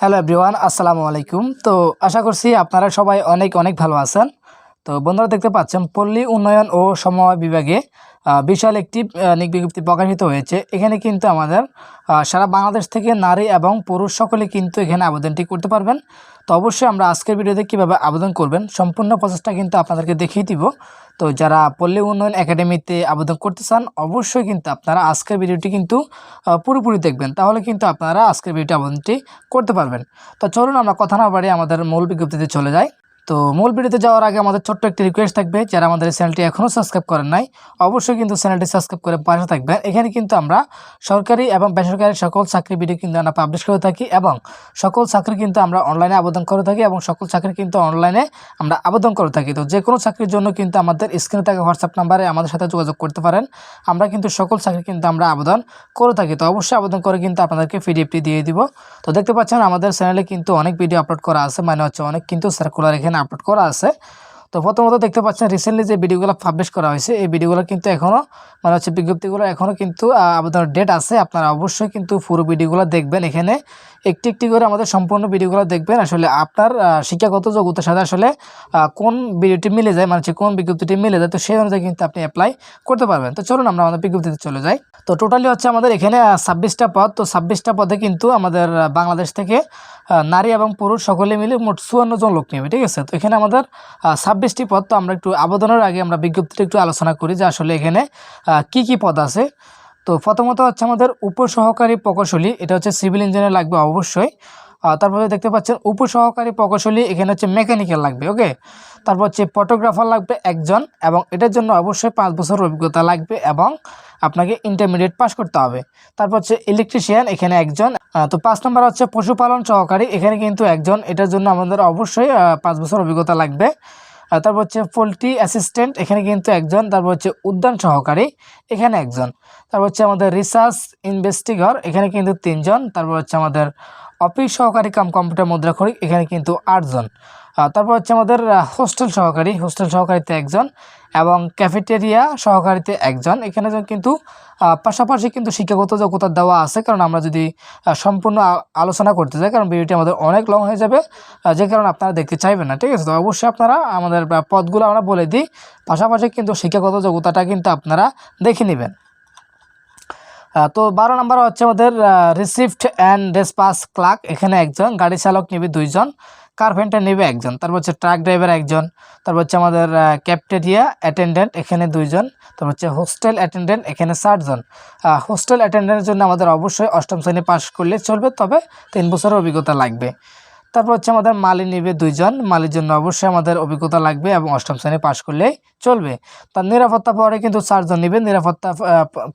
Hello everyone আসসালামু আলাইকুম। তো আশা করছি আপনারা সবাই অনেক অনেক ভালো আছেন। তো বন্ধুরা দেখতে পাচ্ছেন পল্লী উন্নয়ন ও সমবায় বিভাগে বিশাল একটি বিজ্ঞপ্তি প্রকাশিত হয়েছে। এখানে কিন্তু আমাদের সারা বাংলাদেশ থেকে নারী এবং পুরুষ সকলে কিন্তু এখানে আবেদনটি করতে পারবেন। তো অবশ্যই আমরা আজকের ভিডিওতে কীভাবে আবেদন করবেন, সম্পূর্ণ প্রসেসটা কিন্তু আপনাদেরকে দেখিয়ে দিব। তো যারা পল্লী উন্নয়ন একাডেমিতে আবেদন করতে চান, অবশ্যই কিন্তু আপনারা আজকের ভিডিওটি কিন্তু পুরোপুরি দেখবেন। তাহলে কিন্তু আপনারা আজকের ভিডিওটি আবেদনটি করতে পারবেন। তো চলুন আমরা কথা না বাড়িয়ে আমাদের মূল বিজ্ঞপ্তিতে চলে যাই। তো মূল ভিডিওতে যাওয়ার আগে আমাদের ছোট্ট একটি রিকোয়েস্ট থাকবে, যারা আমাদের চ্যানেলটি এখনও সাবস্ক্রাইব করেন নাই, অবশ্যই কিন্তু চ্যানেলটি সাবস্ক্রাইব করে পাশে থাকবেন। এখানে কিন্তু আমরা সরকারি এবং বেসরকারি সকল চাকরি ভিডিও কিন্তু আমরা পাবলিশ করে থাকি এবং সকল চাকরি কিন্তু আমরা অনলাইনে আবেদন করে থাকি এবং সকল চাকরি কিন্তু অনলাইনে আমরা আবেদন করে থাকি। তো যে কোনো চাকরির জন্য কিন্তু আমাদের স্ক্রিনে থাকা হোয়াটসঅ্যাপ নাম্বারে আমাদের সাথে যোগাযোগ করতে পারেন। আমরা কিন্তু সকল চাকরি কিন্তু আমরা আবেদন করে থাকি। তো অবশ্যই আবেদন করে কিন্তু আপনাদেরকে পিডিএফটি দিয়ে দিব। তো দেখতে পাচ্ছেন আমাদের চ্যানেলে কিন্তু অনেক ভিডিও আপলোড করা আছে মানে হচ্ছে অনেক কিন্তু সার্কুলার এখানে আপলোড করা আছে। তো প্রথমত দেখতে পাচ্ছেন রিসেন্টলি যে ভিডিওগুলো পাবলিশ করা হয়েছে, এই ভিডিওগুলো কিন্তু এখনও মানে হচ্ছে বিজ্ঞপ্তিগুলো এখনও কিন্তু আবেদনের ডেট আছে। আপনারা অবশ্যই কিন্তু পুরো ভিডিওগুলো দেখবেন এখানে। একটি একটি করে আমাদের সম্পূর্ণ ভিডিওগুলো দেখবেন। আসলে আপনার শিক্ষাগত যোগ্যতার সাথে আসলে কোন ভিডিওটি মিলে যায় মানে কোন বিজ্ঞপ্তিটি মিলে যায়, তো সেই অনুযায়ী কিন্তু আপনি অ্যাপ্লাই করতে পারবেন। তো চলুন আমরা আমাদের বিজ্ঞপ্তিতে চলে যাই। তো টোটালি হচ্ছে আমাদের এখানে ছাব্বিশটা পদ। তো ছাব্বিশটা পদে কিন্তু আমাদের বাংলাদেশ থেকে নারী এবং পুরুষ সকলে মিলে মোট চুয়ান্ন জন লোক নেবে, ঠিক আছে? তো এখানে আমাদের ছাব্বিশটি পদ তো আমরা একটু আবেদনের আগে আমরা বিজ্ঞপ্তিটা একটু আলোচনা করি যে আসলে এখানে কি কি পদ আছে। তো প্রথমত হচ্ছে আমাদের উপসহকারী প্রকৌশলী, এটা হচ্ছে সিভিল ইঞ্জিনিয়ার লাগবে অবশ্যই। তারপরে দেখতে পাচ্ছেন উপসহকারী প্রকৌশলী, এখানে হচ্ছে মেকানিক্যাল লাগবে, ওকে? তারপর হচ্ছে ফটোগ্রাফার লাগবে একজন এবং এটার জন্য অবশ্যই পাঁচ বছর অভিজ্ঞতা লাগবে এবং আপনাকে ইন্টারমিডিয়েট পাস করতে হবে। তারপর হচ্ছে ইলেকট্রিশিয়ান, এখানে একজন। তো পাঁচ নম্বর হচ্ছে পশুপালন সহকারী, এখানে কিন্তু একজন। এটার জন্য আমাদের অবশ্যই পাঁচ বছর অভিজ্ঞতা লাগবে। তারপর হচ্ছে পোলট্রি অ্যাসিস্ট্যান্ট, এখানে কিন্তু একজন। তারপর হচ্ছে উদ্যান সহকারী, এখানে একজন। তারপর হচ্ছে আমাদের রিসার্চ ইনভেস্টিগার, এখানে কিন্তু তিনজন। তারপর হচ্ছে আমাদের অফিস সহকারী, কাম কম্পিউটার মুদ্রাখড়ি এখানে কিন্তু আটজন। তারপর হচ্ছে আমাদের হোস্টেল সহকারী, হোস্টেল সহকারীতে একজন। এবং ক্যাফেটেরিয়া সহকারীতে একজন। এখানে কিন্তু পাশাপাশি কিন্তু শিক্ষাগত যোগ্যতা দেওয়া আছে। কারণ আমরা যদি সম্পূর্ণ আলোচনা করতে যাই, কারণ ভিডিওটি আমাদের অনেক লং হয়ে যাবে যে কারণে আপনারা দেখতে চাইবেন না, ঠিক আছে? তো অবশ্যই আপনারা আমাদের পদগুলো আমরা বলে দিই। পাশাপাশি কিন্তু শিক্ষাগত যোগ্যতাটা কিন্তু আপনারা দেখে নেবেন। তো বারো নম্বর হচ্ছে আমাদের রিসিপ্ট অ্যান্ড ডেসপাস ক্লার্ক এখানে একজন, গাড়ি চালক নেবে দুইজন কার্পেন্টার নেবে একজন। তারপর হচ্ছে ট্রাক ড্রাইভার একজন। তারপর হচ্ছে আমাদের ক্যাপ্টেরিয়া অ্যাটেন্ডেন্ট এখানে দুইজন। তারপর হচ্ছে হোস্টেল অ্যাটেন্ডেন্ট এখানে ষাটজন হোস্টেল অ্যাটেন্ডেন্টের জন্য আমাদের অবশ্যই অষ্টম শ্রেণি পাস করলে চলবে, তবে তিন বছরের অভিজ্ঞতা লাগবে। তারপর হচ্ছে আমাদের মালি নেবে দুইজন। মালির জন্য অবশ্যই আমাদের অভিজ্ঞতা লাগবে এবং অষ্টম শ্রেণি পাশ করলেই চলবে। তার নিরাপত্তা পরে কিন্তু চারজন নেবে। নিরাপত্তা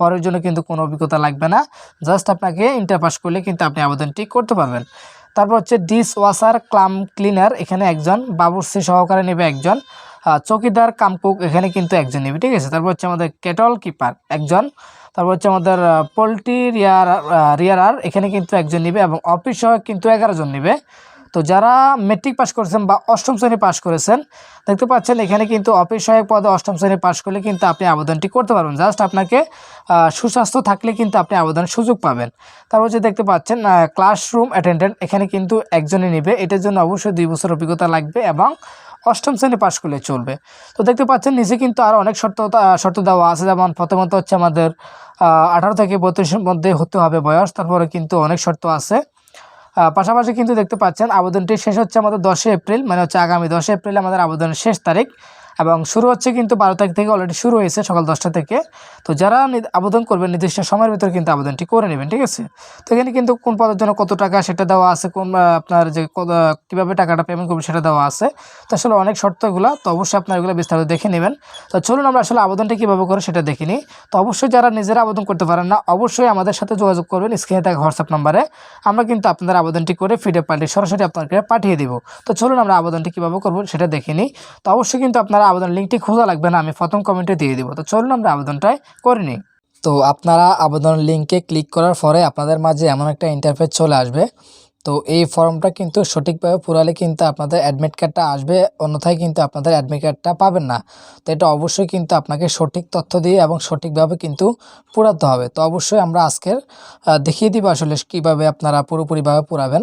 পরের জন্য কিন্তু কোনো অভিজ্ঞতা লাগবে না। জাস্ট আপনাকে ইন্টার পাস করলে কিন্তু আপনি আবেদনটি করতে পারবেন। তারপর হচ্ছে ডিস ওয়াশার ক্লাম ক্লিনার, এখানে একজন। বাবুর্চি সহকারে নেবে একজন। চকিদার, কামকুক, এখানে কিন্তু একজন নেবে। ঠিক আছে? তারপর হচ্ছে আমাদের কেটল কিপার, একজন। তারপর হচ্ছে আমাদের পোলট্রি রিয়ার রিয়ারার, এখানে কিন্তু একজন নেবে এবং অফিস সহ কিন্তু এগারো জন নেবে। তো যারা মেট্রিক পাস করেছেন বা অষ্টম শ্রেণি পাস করেছেন, দেখতে পাচ্ছেন এখানে কিন্তু অফিস সহায়ক পদে অষ্টম শ্রেণি পাস করলে কিন্তু আপনি আবেদনটি করতে পারবেন। জাস্ট আপনাকে সুস্বাস্থ্য থাকলে কিন্তু আপনি আবেদনের সুযোগ পাবেন। তারপর হচ্ছে দেখতে পাচ্ছেন ক্লাসরুম অ্যাটেন্ডেন্ট এখানে কিন্তু একজনই নেবে। এটার জন্য অবশ্যই দুই বছর অভিজ্ঞতা লাগবে এবং অষ্টম শ্রেণি পাস করলে চলবে। তো দেখতে পাচ্ছেন, নিচে কিন্তু আরও অনেক শর্ত শর্ত দেওয়া আছে। যেমন প্রথমত হচ্ছে আমাদের আঠারো থেকে বত্রিশের মধ্যে হতে হবে বয়স। তারপরে কিন্তু অনেক শর্ত আছে। পাশাপাশি কিন্তু দেখতে পাচ্ছেন, আবেদনটি শেষ হচ্ছে আমাদের দশই এপ্রিল মানে হচ্ছে আগামী দশই এপ্রিল আমাদের আবেদনের শেষ তারিখ। এবং শুরু হচ্ছে কিন্তু বারো তারিখ থেকে অলরেডি শুরু হয়েছে সকাল দশটা থেকে। তো যারা আবেদন করবেন, নির্দিষ্ট সময়ের ভিতরে কিন্তু আবেদনটি করে নেবেন, ঠিক আছে? তো এখানে কিন্তু কোন পদের জন্য কত টাকা সেটা দেওয়া আছে, কোন আপনার যে কীভাবে টাকাটা পেমেন্ট করবেন সেটা দেওয়া আছে। তো আসলে অনেক শর্তগুলো, তো অবশ্যই আপনার এগুলো বিস্তারিত দেখে নেবেন। তো চলুন আমরা আসলে আবেদনটা কীভাবে করে সেটা দেখে নিই। তো অবশ্যই যারা নিজেরা আবেদন করতে পারেন না, অবশ্যই আমাদের সাথে যোগাযোগ করবেন স্ক্রিনে থাকা হোয়াটসঅ্যাপ নাম্বারে। আমরা কিন্তু আপনাদের আবেদনটি করে ফিডে পাল্টে সরাসরি আপনাকে পাঠিয়ে দিব। তো চলুন আমরা আবেদনটি কীভাবে করব সেটা দেখে নিই। তো অবশ্যই কিন্তু আপনারা আবেদন লিঙ্কটি খোঁজা লাগবে না, আমি প্রথম কমেন্টে দিয়ে দিব। তো চলুন আমরা আবেদনটাই করে নিই। তো আপনারা আবেদন লিঙ্কে ক্লিক করার পরে আপনাদের মাঝে এমন একটা ইন্টারফেস চলে আসবে। তো এই ফর্মটা কিন্তু সঠিকভাবে পুরালে কিন্তু আপনাদের অ্যাডমিট কার্ডটা আসবে, অন্যথায় কিন্তু আপনাদের অ্যাডমিট কার্ডটা পাবেন না। তো এটা অবশ্যই কিন্তু আপনাকে সঠিক তথ্য দিয়ে এবং সঠিকভাবে কিন্তু পুরাতে হবে। তো অবশ্যই আমরা আজকের দেখিয়ে দিব আসলে কীভাবে আপনারা পুরোপুরিভাবে পুরাবেন।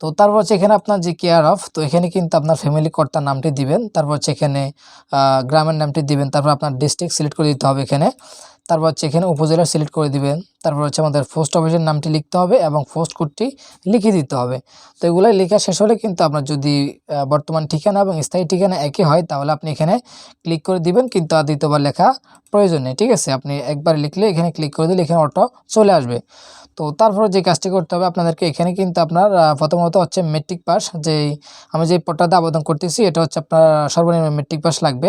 তো তারপর হচ্ছে এখানে আপনার যে কেয়ার অফ তো এখানে কিন্তু আপনার ফ্যামিলি কর্তার নামটি দিবেন। তারপর হচ্ছে এখানে গ্রামের নামটি দিবেন। তারপর আপনার ডিস্ট্রিক্ট সিলেক্ট করে দিতে হবে এখানে। তারপর হচ্ছে এখানে উপজেলা সিলেক্ট করে দিবেন। তারপর হচ্ছে আমাদের পোস্ট অফিসের নামটি লিখতে হবে এবং পোস্ট কোডটি লিখে দিতে হবে। তো এগুলো লেখা শেষ হলে কিন্তু আপনার যদি বর্তমান ঠিকানা এবং স্থায়ী ঠিকানা একই হয়, তাহলে আপনি এখানে ক্লিক করে দিবেন। কিন্তু আর দ্বিতীয়বার লেখা প্রয়োজন নেই, ঠিক আছে? আপনি একবার লিখলে এখানে ক্লিক করে দিলে এখানে অটো চলে আসবে। তো তারপরে যে কাজটি করতে হবে আপনাদেরকে এখানে কিন্তু আপনার প্রথমত হচ্ছে মেট্রিক পাস যেই আমি যে পোর্টালতে আবেদন করতেছি, এটা হচ্ছে আপনার সর্বনিম্ন মেট্রিক পাস লাগবে।